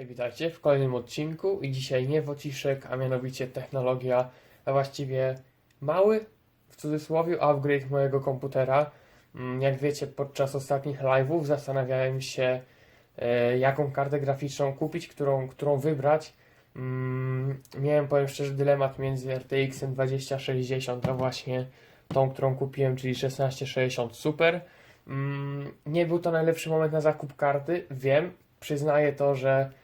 Hej, witajcie w kolejnym odcinku i dzisiaj nie wociszek, a mianowicie technologia, a właściwie mały, w cudzysłowie, upgrade mojego komputera. Mm, Jak wiecie, podczas ostatnich live'ów zastanawiałem się, e, jaką kartę graficzną kupić, którą, którą wybrać. Mm, Miałem, powiem szczerze, dylemat między RTX-em 2060, a właśnie tą, którą kupiłem, czyli 1660 Super. Mm, Nie był to najlepszy moment na zakup karty, wiem, przyznaję to, że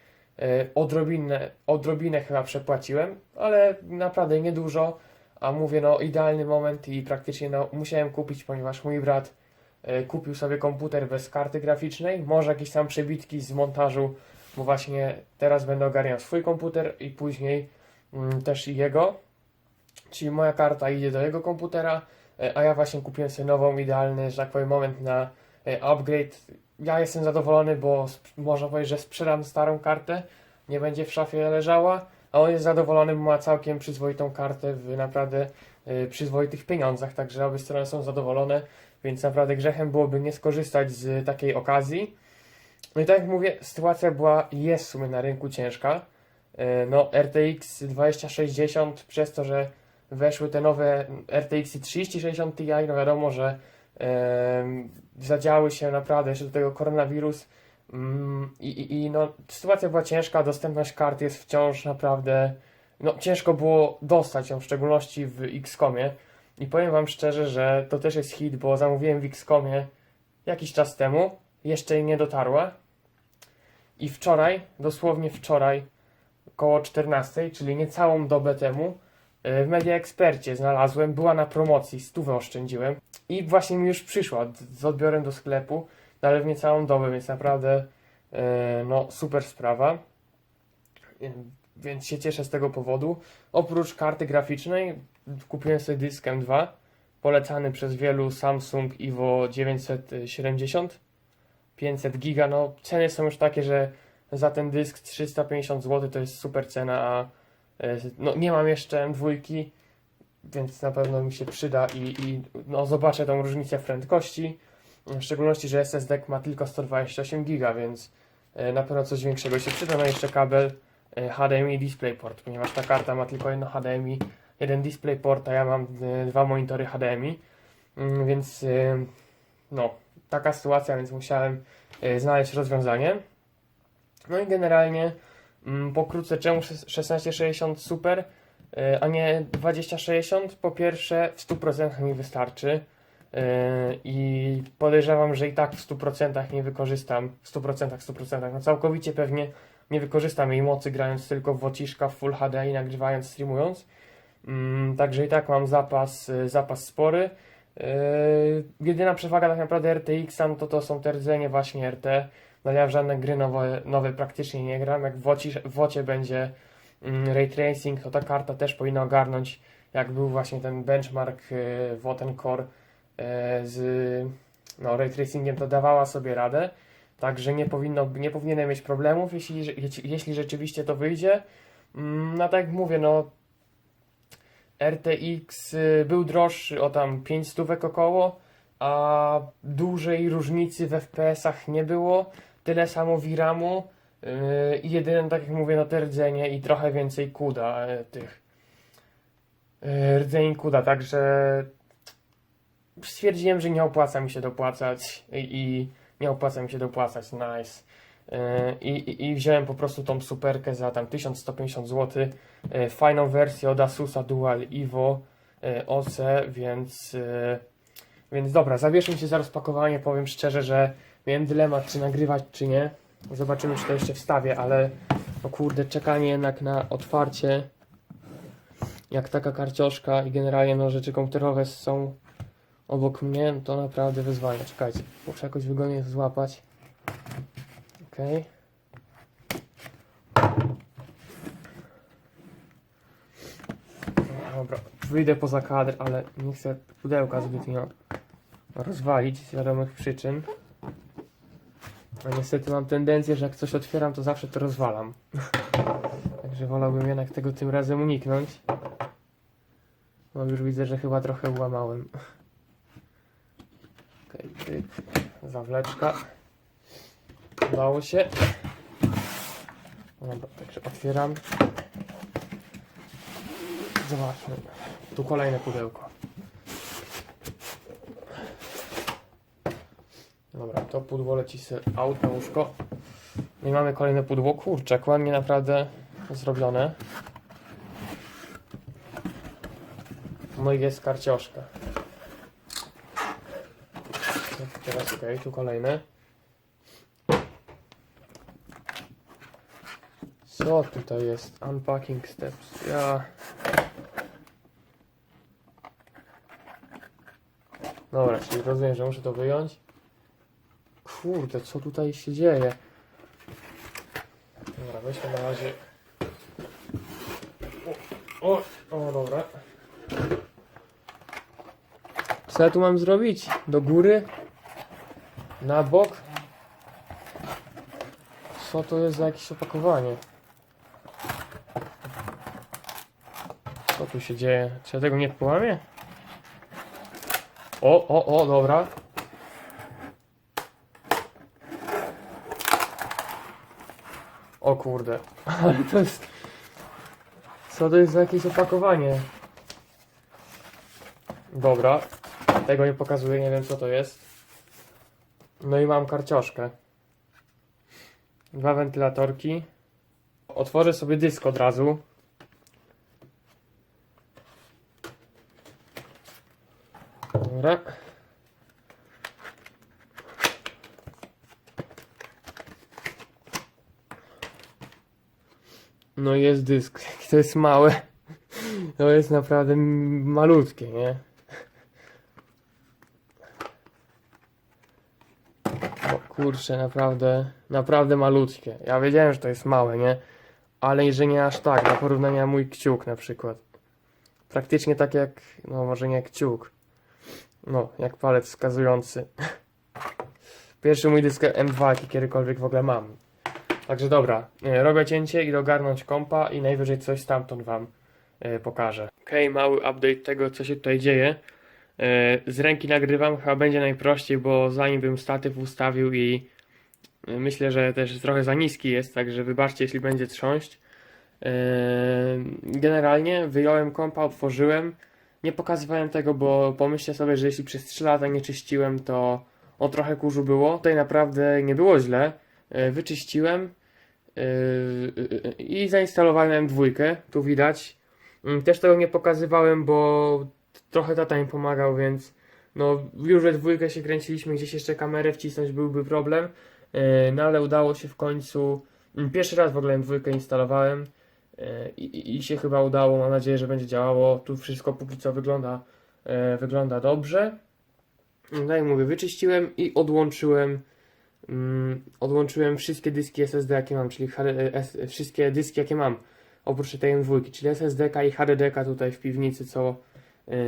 odrobinę, odrobinę chyba przepłaciłem, ale naprawdę niedużo, a mówię, no idealny moment i praktycznie no, musiałem kupić, ponieważ mój brat e, kupił sobie komputer bez karty graficznej, może jakieś tam przebitki z montażu, bo właśnie teraz będę ogarniał swój komputer i później mm, też i jego, czyli moja karta idzie do jego komputera, e, a ja właśnie kupiłem sobie nową, idealny, że tak powiem, moment na e, upgrade. Ja jestem zadowolony, bo można powiedzieć, że sprzedam starą kartę, nie będzie w szafie leżała, a on jest zadowolony, bo ma całkiem przyzwoitą kartę w naprawdę e, przyzwoitych pieniądzach, także obie strony są zadowolone, więc naprawdę grzechem byłoby nie skorzystać z takiej okazji. No i tak jak mówię, sytuacja była, jest w sumie na rynku ciężka. E, No, RTX 2060 przez to, że weszły te nowe RTX 3060 Ti, no wiadomo, że zadziały się naprawdę jeszcze do tego koronawirus. Mm, i, i, i no, sytuacja była ciężka, dostępność kart jest wciąż naprawdę, no ciężko było dostać ją, w szczególności w XCOMie i powiem Wam szczerze, że to też jest hit, bo zamówiłem w XCOMie jakiś czas temu, jeszcze nie dotarła. I wczoraj, dosłownie wczoraj, koło 14, czyli niecałą dobę temu, w Media Expercie znalazłem, była na promocji, stówę oszczędziłem i właśnie mi już przyszła z odbiorem do sklepu, no ale w niecałą dobę, więc naprawdę e, no super sprawa. E, Więc się cieszę z tego powodu. Oprócz karty graficznej kupiłem sobie dysk M2, polecany przez wielu Samsung Evo 970, 500 giga. No ceny są już takie, że za ten dysk 350 zł to jest super cena, a e, no, nie mam jeszcze M2, więc na pewno mi się przyda i, i no, zobaczę tą różnicę prędkości. W szczególności, że SSD ma tylko 128 giga, więc e, na pewno coś większego się przyda. No i jeszcze kabel e, HDMI DisplayPort, ponieważ ta karta ma tylko jedno HDMI, jeden DisplayPort, a ja mam e, dwa monitory HDMI, Mm, więc e, no, taka sytuacja, więc musiałem e, znaleźć rozwiązanie. No i generalnie pokrótce czemu szes- 1660 super, e, a nie 2060? Po pierwsze w 100% mi wystarczy e, i podejrzewam, że i tak w 100% nie wykorzystam, w 100%, 100%, no całkowicie pewnie nie wykorzystam jej mocy grając tylko w Wociszka w Full HD i nagrywając, streamując. Mm, Także i tak mam zapas, e, zapas spory. Jedyna przewaga tak naprawdę RTX no to to są te rdzenie właśnie RT. No ja w żadne gry nowe, nowe praktycznie nie gram. Jak w Woci, w Wocie będzie mm, Ray Tracing, to ta karta też powinna ogarnąć, jak był właśnie ten benchmark yy, Woten Core z no, Ray Tracingiem, to dawała sobie radę. Także nie, powinno, nie powinienem mieć problemów, jeśli, jeśli, jeśli rzeczywiście to wyjdzie. Mm, No tak jak mówię, no RTX y, był droższy o tam 5 stówek około, a dużej różnicy w FPS-ach nie było. Tyle samo VRAMu yy, i jedyne, tak jak mówię, no te rdzenie i trochę więcej kuda y, tych yy, rdzeni kuda, także stwierdziłem, że nie opłaca mi się dopłacać i, i nie opłaca mi się dopłacać, nice. Yy, I, i, I wziąłem po prostu tą superkę za tam 1150 zł e, fajną wersję od Asusa Dual Evo e, OC, więc, e, więc dobra, zabierzmy się za rozpakowanie. Powiem szczerze, że miałem dylemat, czy nagrywać, czy nie. Zobaczymy, czy to jeszcze wstawię, ale o kurde, czekanie jednak na otwarcie, jak taka karcioszka i generalnie no, rzeczy komputerowe są obok mnie, to naprawdę wyzwanie. Czekajcie, muszę jakoś wygodnie złapać. Okej. Dobra, wyjdę poza kadr, ale nie chcę pudełka zbytnio rozwalić z wiadomych przyczyn. A niestety mam tendencję, że jak coś otwieram, to zawsze to rozwalam. Także wolałbym jednak tego tym razem uniknąć. No już widzę, że chyba trochę ułamałem. Okej, okay, zawleczka. Udało się. Dobra, także otwieram. Zobaczmy. Tu kolejne pudełko. Dobra, to pudło leci sobie out na łóżko. I mamy kolejne pudło. Kurczak, ładnie naprawdę zrobione. No i jest karcioszka. Teraz okej, tu kolejne. Co tutaj jest? Unpacking steps. Ja. Dobra, czyli rozumiem, że muszę to wyjąć. Kurde, co tutaj się dzieje? Dobra, weźmy na razie. O, o, o dobra. Co ja tu mam zrobić? Do góry? Na bok? Co to jest za jakieś opakowanie? Co tu się dzieje? Czy ja tego nie połamię? O, o, o, dobra. O kurde, ale to jest... Co to jest za jakieś opakowanie? Dobra, tego nie pokazuję, nie wiem co to jest. No i mam karcioszkę. Dwa wentylatorki. Otworzę sobie dysk od razu. Dobra. No jest dysk. To jest małe. To jest naprawdę malutkie, nie? O kurczę, naprawdę, naprawdę malutkie. Ja wiedziałem, że to jest małe, nie? Ale że nie aż tak, na porównanie mój kciuk na przykład. Praktycznie tak jak, no może nie kciuk. No, jak palec wskazujący. Pierwszy mój dysk M2, jaki kiedykolwiek w ogóle mam. Także dobra, e, robię cięcie i dogarnąć kompa i najwyżej coś stamtąd wam e, pokażę. Okej, mały update tego, co się tutaj dzieje. E, Z ręki nagrywam, chyba będzie najprościej, bo zanim bym statyw ustawił i myślę, że też trochę za niski jest, także wybaczcie, jeśli będzie trząść. Generalnie wyjąłem kompa, otworzyłem. Nie pokazywałem tego, bo pomyślcie sobie, że jeśli przez 3 lata nie czyściłem, to o trochę kurzu było. Tutaj naprawdę nie było źle. Wyczyściłem i zainstalowałem dwójkę. Tu widać. Mm, Też tego nie pokazywałem, bo trochę tata mi pomagał, więc no już we dwójkę się kręciliśmy, gdzieś jeszcze kamerę wcisnąć byłby problem, no ale udało się w końcu. Mm, Pierwszy raz w ogóle dwójkę instalowałem i, i- i się chyba udało. Mam nadzieję, że będzie działało. Tu wszystko póki co wygląda, wygląda dobrze. No jak mówię, wyczyściłem i odłączyłem odłączyłem wszystkie dyski SSD jakie mam, czyli S, wszystkie dyski jakie mam oprócz tej M2, czyli SSD i HDD tutaj w piwnicy, co,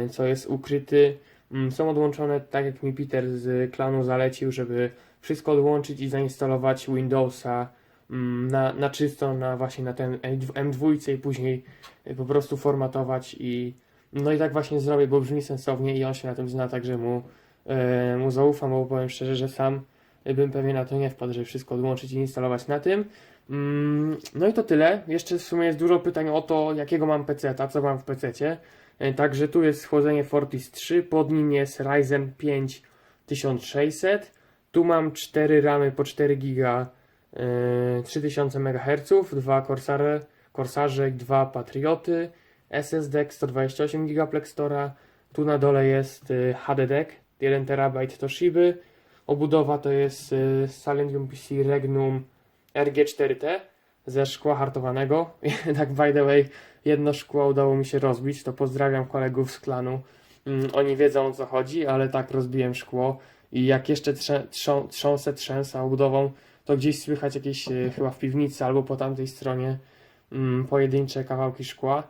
y, co jest ukryty. Mm, Są odłączone tak jak mi Peter z klanu zalecił, żeby wszystko odłączyć i zainstalować Windowsa mm, na, na czysto, na właśnie na ten M2 i później y, po prostu formatować i no i tak właśnie zrobię, bo brzmi sensownie i on się na tym zna, także mu, mu zaufam, bo powiem szczerze, że sam bym pewnie na to nie wpadł, żeby wszystko odłączyć i instalować na tym. Mm, No i to tyle. Jeszcze w sumie jest dużo pytań o to, jakiego mam PC, co mam w PC. Także tu jest schłodzenie Fortis 3, pod nim jest Ryzen 5 1600. Tu mam 4 ramy po 4 giga, yy, 3000 MHz, dwa Corsary, Corsarze dwa Patrioty, SSD 128 GB Plextora. Tu na dole jest HDD 1 TB Toshiby. Obudowa to jest y, Silentium PC Regnum RG4T ze szkła hartowanego. tak by the way, jedno szkło udało mi się rozbić, to pozdrawiam kolegów z klanu. Mm, oni wiedzą o co chodzi, ale tak rozbiłem szkło i jak jeszcze trzę, trzą, trząsę obudową, to gdzieś słychać jakieś y, chyba w piwnicy albo po tamtej stronie mm, pojedyncze kawałki szkła.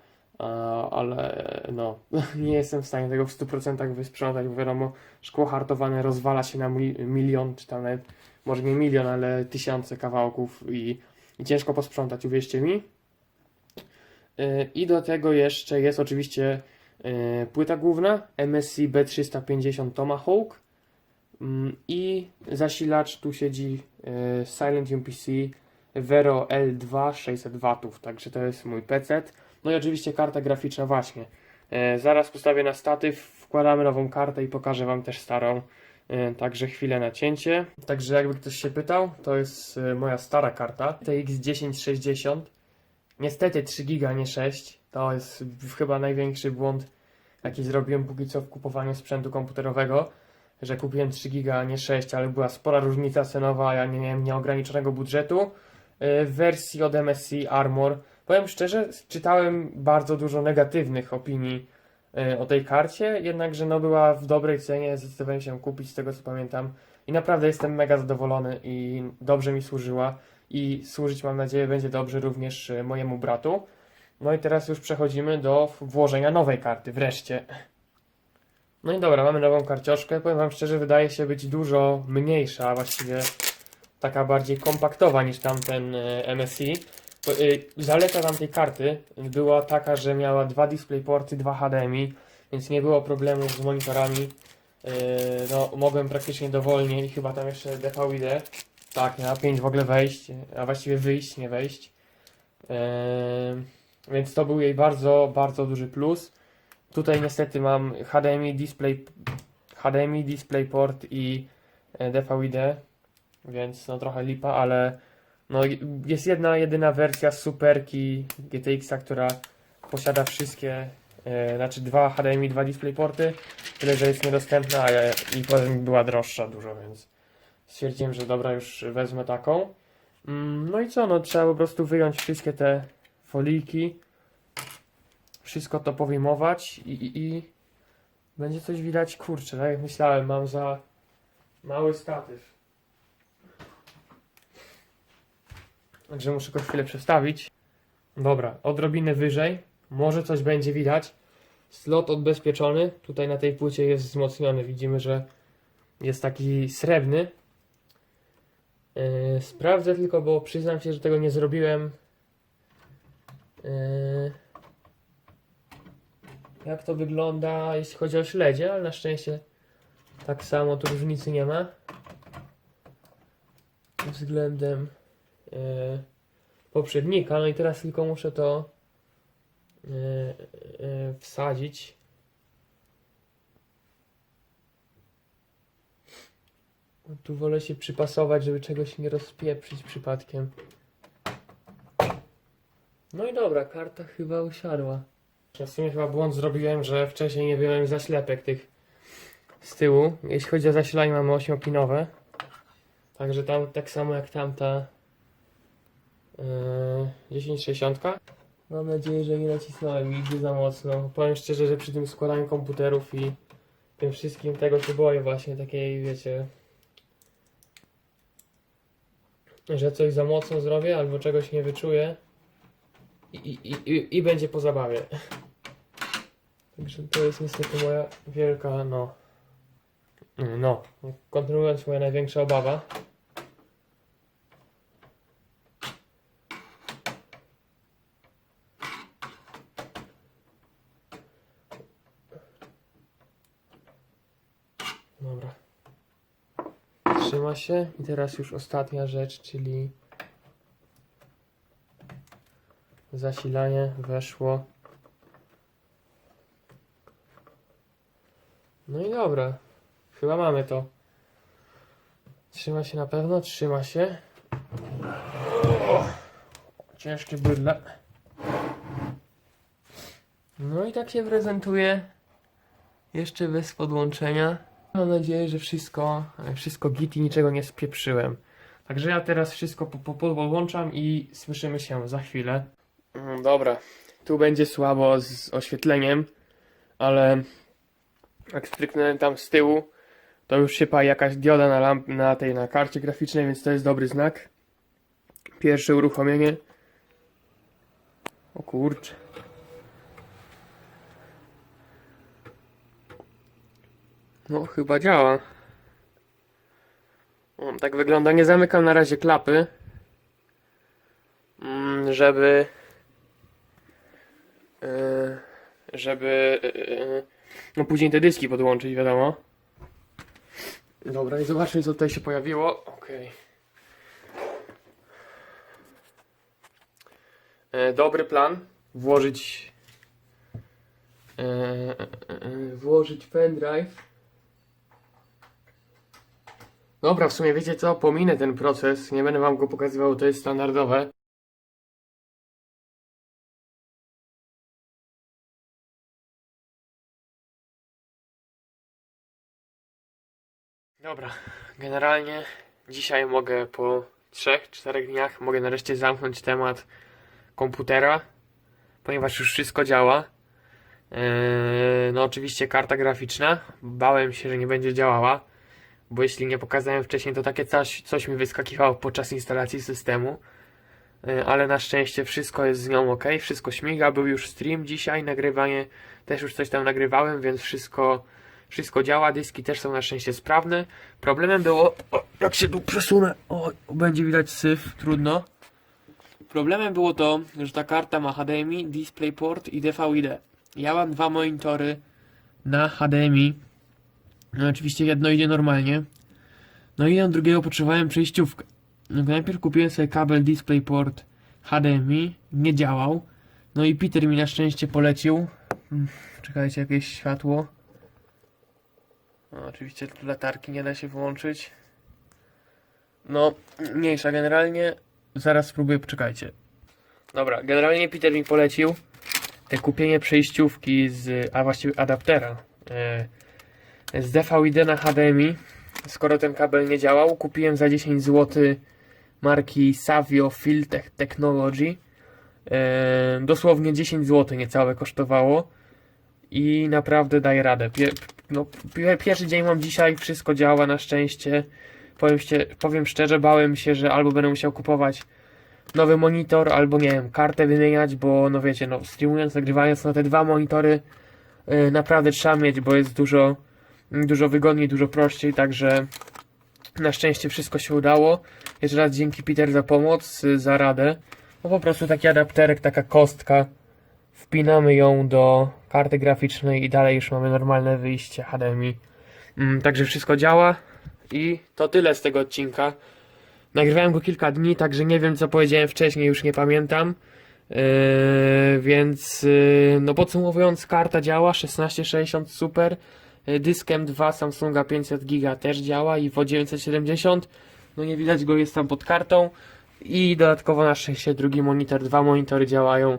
Ale no, nie jestem w stanie tego w 100% wysprzątać, bo wiadomo, szkło hartowane rozwala się na mil- milion, czy tam nawet, może nie milion, ale tysiące kawałków i, i ciężko posprzątać, uwierzcie mi. Yy, I do tego jeszcze jest oczywiście yy, płyta główna MSC B350 Tomahawk mm, i zasilacz, tu siedzi yy, Silent UPC Vero L2 600 W, także to jest mój PC. No i oczywiście karta graficzna właśnie. E, zaraz postawię na statyw, wkładamy nową kartę i pokażę Wam też starą. E, Także chwilę na cięcie. Także jakby ktoś się pytał, to jest e, moja stara karta TX 1060. Niestety 3 giga, nie 6. To jest chyba największy błąd, jaki zrobiłem póki co w kupowaniu sprzętu komputerowego. Że kupiłem 3 giga, a nie 6, ale była spora różnica cenowa, ja nie miałem nieograniczonego budżetu. W wersji od MSI Armor. Powiem szczerze, czytałem bardzo dużo negatywnych opinii e, o tej karcie, jednakże no była w dobrej cenie, zdecydowałem się kupić z tego co pamiętam i naprawdę jestem mega zadowolony i dobrze mi służyła i służyć mam nadzieję będzie dobrze również e, mojemu bratu. No i teraz już przechodzimy do włożenia nowej karty, wreszcie. No i dobra, mamy nową karcioszkę, powiem wam szczerze, wydaje się być dużo mniejsza, właściwie taka bardziej kompaktowa niż tamten e, MSI. Y, Zaleta tamtej karty była taka, że miała dwa DisplayPorty, dwa HDMI, więc nie było problemów z monitorami. Yy, No, mogłem praktycznie dowolnie i chyba tam jeszcze DVI-D. Tak, na 5 w ogóle wejść, a właściwie wyjść, nie wejść. Yy, Więc to był jej bardzo, bardzo duży plus. Tutaj niestety mam HDMI Display, HDMI DisplayPort i DVI-D, więc no trochę lipa, ale no, jest jedna, jedyna wersja Superki GTX-a, która posiada wszystkie, e, znaczy dwa HDMI, dwa DisplayPorty, tyle, że jest niedostępna a ja, i potem była droższa dużo, więc stwierdziłem, że dobra, już wezmę taką. Mm, No i co, no trzeba po prostu wyjąć wszystkie te foliki, wszystko to powyjmować i, i, i będzie coś widać, kurczę, tak jak myślałem, mam za mały statyw. Także muszę go chwilę przestawić. Dobra, odrobinę wyżej. Może coś będzie widać. Slot odbezpieczony. Tutaj na tej płycie jest wzmocniony. Widzimy, że jest taki srebrny. Yy, sprawdzę tylko, bo przyznam się, że tego nie zrobiłem. Yy, jak to wygląda, jeśli chodzi o śledzie, ale na szczęście tak samo tu różnicy nie ma. Względem poprzednika. No i teraz tylko muszę to e, e, wsadzić. Tu wolę się przypasować, żeby czegoś nie rozpieprzyć przypadkiem. No i dobra, karta chyba usiadła. W sumie chyba błąd zrobiłem, że wcześniej nie wyjąłem zaślepek tych z tyłu. Jeśli chodzi o zasilanie mamy 8-pinowe. Także tam tak samo jak tamta yy, 1060. Mam nadzieję, że nie nacisnąłem nigdy za mocno. Powiem szczerze, że przy tym składaniu komputerów i tym wszystkim tego się boję właśnie takiej, wiecie, że coś za mocno zrobię albo czegoś nie wyczuję i, i, i, i będzie po zabawie. Także to jest niestety moja wielka, no, no, kontynuując moja największa obawa. Dobra. Się. I teraz już ostatnia rzecz, czyli zasilanie weszło. No i dobra. Chyba mamy to. Trzyma się na pewno, trzyma się. O, ciężkie bydle. No i tak się prezentuje. Jeszcze bez podłączenia. Mam nadzieję, że wszystko, wszystko git i niczego nie spieprzyłem. Także ja teraz wszystko po, po, podłączam i słyszymy się za chwilę. Mm, Dobra, tu będzie słabo z oświetleniem, ale jak stryknę tam z tyłu, to już się pali jakaś dioda na, lamp, na tej na karcie graficznej, więc to jest dobry znak. Pierwsze uruchomienie. O kurczę. No, chyba działa. O, tak wygląda. Nie zamykam na razie klapy. Mm, Żeby. e, Żeby. e, No, później te dyski podłączyć, wiadomo. Dobra, i zobaczmy, co tutaj się pojawiło. Okej. e, dobry plan włożyć e, e, e, włożyć pendrive. Dobra, w sumie wiecie co? Pominę ten proces, nie będę wam go pokazywał, to jest standardowe. Dobra, generalnie dzisiaj mogę po 3-4 dniach mogę nareszcie zamknąć temat komputera, ponieważ już wszystko działa. Eee, no oczywiście karta graficzna, bałem się, że nie będzie działała, bo jeśli nie pokazałem wcześniej, to takie coś, coś mi wyskakiwało podczas instalacji systemu. Eee, ale na szczęście wszystko jest z nią ok, wszystko śmiga, był już stream dzisiaj, nagrywanie, też już coś tam nagrywałem, więc wszystko, wszystko działa, dyski też są na szczęście sprawne. Problemem było, o, jak się tu przesunę, o, będzie widać syf, trudno. Problemem było to, że ta karta ma HDMI, DisplayPort i DVI-D. Ja mam dwa monitory na HDMI. No oczywiście jedno idzie normalnie. No i do drugiego potrzebowałem przejściówkę. No najpierw kupiłem sobie kabel DisplayPort HDMI, nie działał. No i Peter mi na szczęście polecił. Mm, Czekajcie, jakieś światło. No, oczywiście latarki nie da się włączyć. No, mniejsza generalnie. Zaraz spróbuję, poczekajcie. Dobra, generalnie Peter mi polecił e, kupienie przejściówki z, a właściwie adaptera e, z DVI-D na HDMI. Skoro ten kabel nie działał, kupiłem za 10 zł marki Savio Filtech Technology. E, dosłownie 10 zł niecałe kosztowało i naprawdę daje radę. Pier, no, pier, pierwszy dzień mam dzisiaj, wszystko działa na szczęście. Powiem, ście- powiem szczerze, bałem się, że albo będę musiał kupować nowy monitor, albo nie wiem, kartę wymieniać, bo no wiecie, no streamując, nagrywając na te dwa monitory yy, naprawdę trzeba mieć, bo jest dużo, dużo wygodniej, dużo prościej, także na szczęście wszystko się udało. Jeszcze raz dzięki Peter za pomoc, za radę. No po prostu taki adapterek, taka kostka. Wpinamy ją do karty graficznej i dalej już mamy normalne wyjście HDMI. Mm, także wszystko działa. I to tyle z tego odcinka. Nagrywałem go kilka dni, także nie wiem co powiedziałem wcześniej, już nie pamiętam. Yy, więc yy, no podsumowując, karta działa 1660 super. Yy, Dyskiem 2 Samsunga 500 giga też działa i w 970. No nie widać go, jest tam pod kartą. I dodatkowo na szczęście drugi monitor, dwa monitory działają.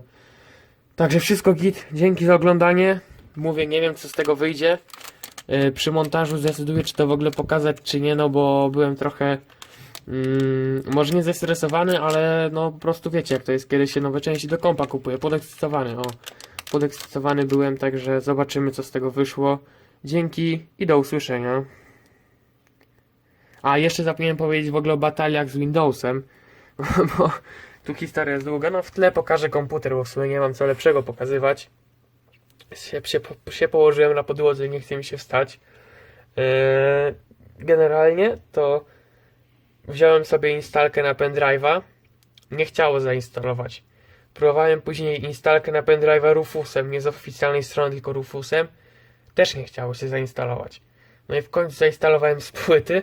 Także wszystko git. Dzięki za oglądanie. Mówię, nie wiem co z tego wyjdzie. Yy, przy montażu zdecyduję, czy to w ogóle pokazać, czy nie, no bo byłem trochę. Mm, może nie zestresowany, ale no po prostu wiecie, jak to jest, kiedy się nowe części do kompa kupuje. Podekscytowany, o. Podekscytowany byłem, także zobaczymy, co z tego wyszło. Dzięki i do usłyszenia. A, jeszcze zapomniałem powiedzieć w ogóle o bataliach z Windowsem, bo tu historia jest długa. No w tle pokażę komputer, bo w sumie nie mam co lepszego pokazywać. Się, się, się położyłem na podłodze i nie chce mi się wstać. Yy, generalnie to wziąłem sobie instalkę na pendrive'a. Nie chciało zainstalować. Próbowałem później instalkę na pendrive'a Rufusem, nie z oficjalnej strony, tylko Rufusem. Też nie chciało się zainstalować. No i w końcu zainstalowałem z płyty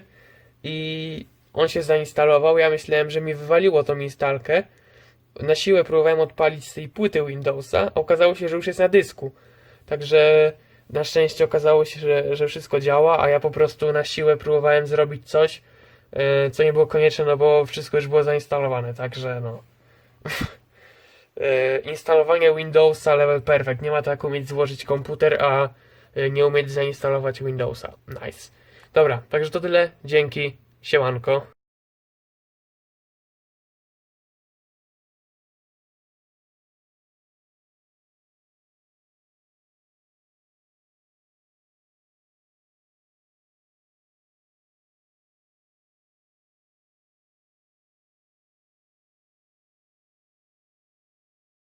i on się zainstalował. Ja myślałem, że mi wywaliło tą instalkę. Na siłę próbowałem odpalić z tej płyty Windowsa, a okazało się, że już jest na dysku. Także na szczęście okazało się, że, że wszystko działa, a ja po prostu na siłę próbowałem zrobić coś, e, co nie było konieczne, no bo wszystko już było zainstalowane, także no. E, Instalowanie Windowsa level perfect. Nie ma tak umieć złożyć komputer, a nie umieć zainstalować Windowsa. Nice. Dobra, także to tyle. Dzięki. Siemanko.